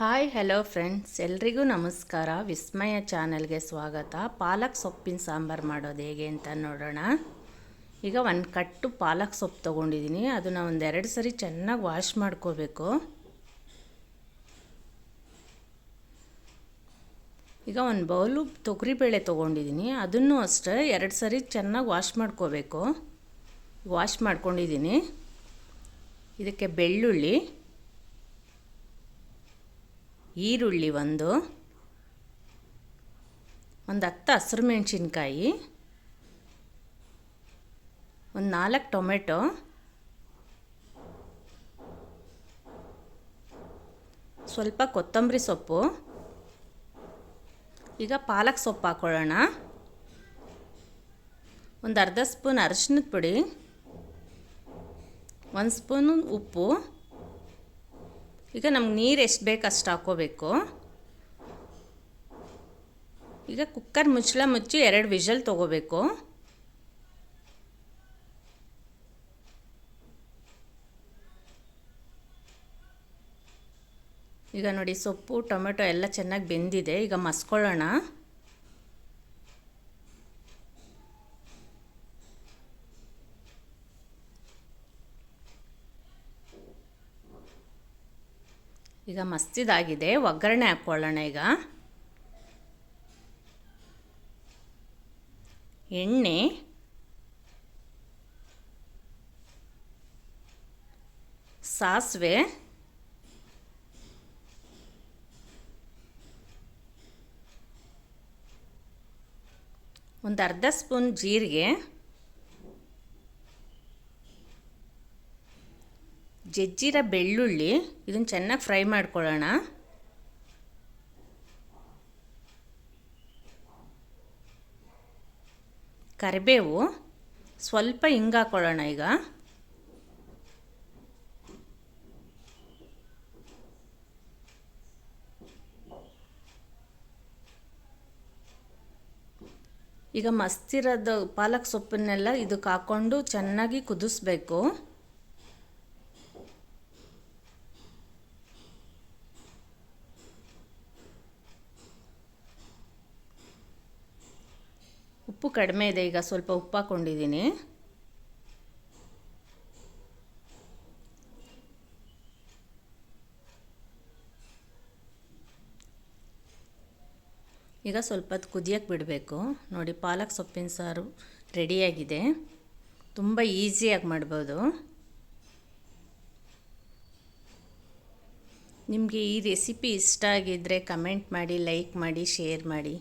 Hi hello friends ಎಲ್ರಿಗೂ ನಮಸ್ಕಾರ. ವಿಸ್ಮಯ ಚಾನಲ್ಗೆ ಸ್ವಾಗತ. ಪಾಲಕ್ ಸೊಪ್ಪಿನ ಸಾಂಬಾರು ಮಾಡೋದು ಹೇಗೆ ಅಂತ ನೋಡೋಣ. ಈಗ ಒಂದು ಕಟ್ಟು ಪಾಲಕ್ ಸೊಪ್ಪು ತೊಗೊಂಡಿದ್ದೀನಿ. ಅದನ್ನು ಒಂದೆರಡು ಸರಿ ಚೆನ್ನಾಗಿ ವಾಶ್ ಮಾಡ್ಕೋಬೇಕು. ಈಗ ಒಂದು ಬೌಲು ತೊಗರಿಬೇಳೆ ತೊಗೊಂಡಿದ್ದೀನಿ. ಅದನ್ನು ಅಷ್ಟೇ ಎರಡು ಸರಿ ಚೆನ್ನಾಗಿ ವಾಶ್ ಮಾಡ್ಕೋಬೇಕು. ವಾಶ್ ಮಾಡ್ಕೊಂಡಿದ್ದೀನಿ. ಇದಕ್ಕೆ ಬೆಳ್ಳುಳ್ಳಿ. ಈರುಳ್ಳಿ ಒಂದು ಒಂದು ಹತ್ತು ಹಸಿರು ಮೆಣಸಿನ್ಕಾಯಿ, ಒಂದು ನಾಲ್ಕು ಟೊಮೆಟೊ, ಸ್ವಲ್ಪ ಕೊತ್ತಂಬರಿ ಸೊಪ್ಪು, ಈಗ ಪಾಲಕ್ ಸೊಪ್ಪು ಹಾಕ್ಕೊಳ್ಳೋಣ ಒಂದು ಅರ್ಧ ಸ್ಪೂನ್ ಅರಶಿನದ ಪುಡಿ, ಒಂದು ಸ್ಪೂನು ಉಪ್ಪು ಈಗ ನಮ್ಗೆ ನೀರು ಎಷ್ಟು ಬೇಕು ಅಷ್ಟು ಹಾಕ್ಕೋಬೇಕು ಈಗ ಕುಕ್ಕರ್ ಮುಚ್ಚಳ ಮುಚ್ಚಿ ಎರಡು ವಿಷಲ್ ತೊಗೋಬೇಕು. ಈಗ ನೋಡಿ ಸೊಪ್ಪು, ಟೊಮೆಟೊ ಎಲ್ಲ ಚೆನ್ನಾಗಿ ಬೆಂದಿದೆ. ಈಗ ಮಸ್ಕೊಳ್ಳೋಣ. ಈಗ ಮಸ್ತಿದಾಗಿದೆ ಒಗ್ಗರಣೆ ಹಾಕ್ಕೊಳ್ಳೋಣ ಈಗ. ಎಣ್ಣೆ. ಸಾಸಿವೆ. ಒಂದು ಅರ್ಧ ಸ್ಪೂನ್ ಜೀರಿಗೆ. ಜಜ್ಜಿರ ಬೆಳ್ಳುಳ್ಳಿ, ಇದನ್ನು ಚೆನ್ನಾಗಿ ಫ್ರೈ ಮಾಡ್ಕೊಳ್ಳೋಣ. ಕರಿಬೇವು, ಸ್ವಲ್ಪ ಹಿಂಗಾಕೊಳ್ಳೋಣ ಈಗ. ಈಗ ಮಸ್ತಿರೋದು ಪಾಲಕ್ ಸೊಪ್ಪನ್ನೆಲ್ಲ ಇದಕ್ಕೆ ಹಾಕ್ಕೊಂಡು ಚೆನ್ನಾಗಿ ಕುದಿಸ್ಬೇಕು. ಉಪ್ಪು ಕಡಿಮೆ ಇದೆ, ಈಗ ಸ್ವಲ್ಪ ಉಪ್ಪು ಹಾಕ್ಕೊಂಡಿದ್ದೀನಿ ಈಗ ಸ್ವಲ್ಪ ಹೊತ್ತು ಕುದಿಯೋಕ್ಕೆ ಬಿಡಬೇಕು. ನೋಡಿ, ಪಾಲಕ್ ಸೊಪ್ಪಿನ ಸಾರು ರೆಡಿಯಾಗಿದೆ. ತುಂಬ ಈಸಿಯಾಗಿ ಮಾಡ್ಬೋದು. ನಿಮಗೆ ಈ ರೆಸಿಪಿ ಇಷ್ಟ ಆಗಿದ್ದರೆ ಕಮೆಂಟ್ ಮಾಡಿ, ಲೈಕ್ ಮಾಡಿ, ಶೇರ್ ಮಾಡಿ.